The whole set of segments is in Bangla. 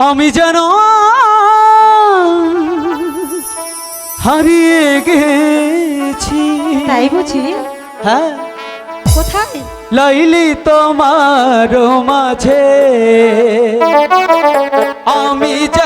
আমি যেন হারিয়ে গেছি। তাই বুঝি? হ্যাঁ। কোথায়? লাইলি তোমার মাঝে। আমি যা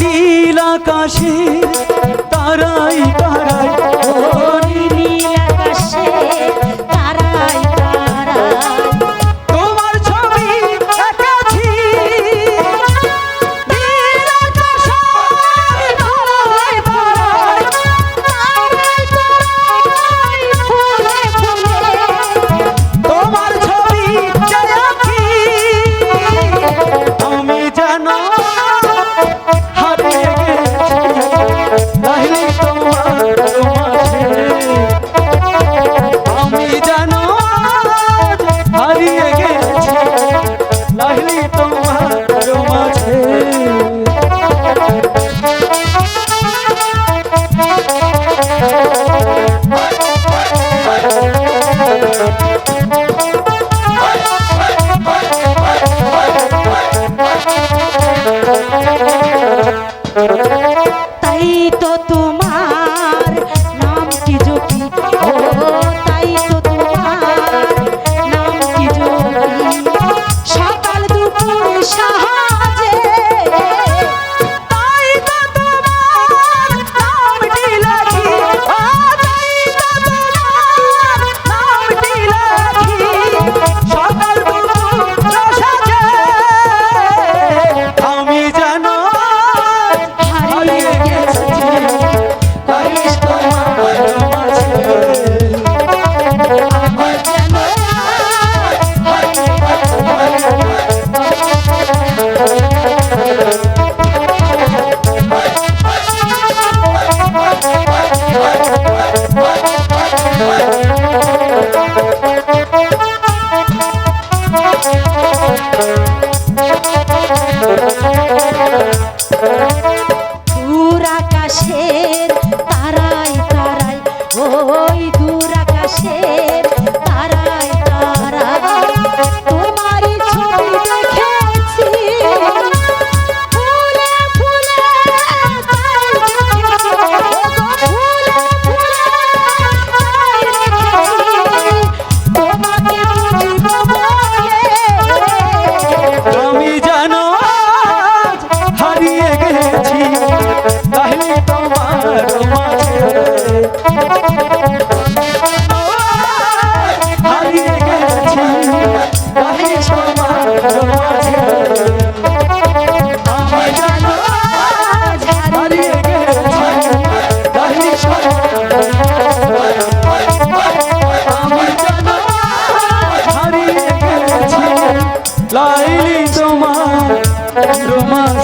নীল আকাশে তারাই আকাশের তারাই তারাই ওই দূর আকাশের পেয়েছি তাহলে তোমার মাঝে। হারিয়ে গেছি। তাহলে তোমার মাঝে আমার জানো হারিয়ে গেছি। তাহলে তোমার লাইলি তোমার তোমার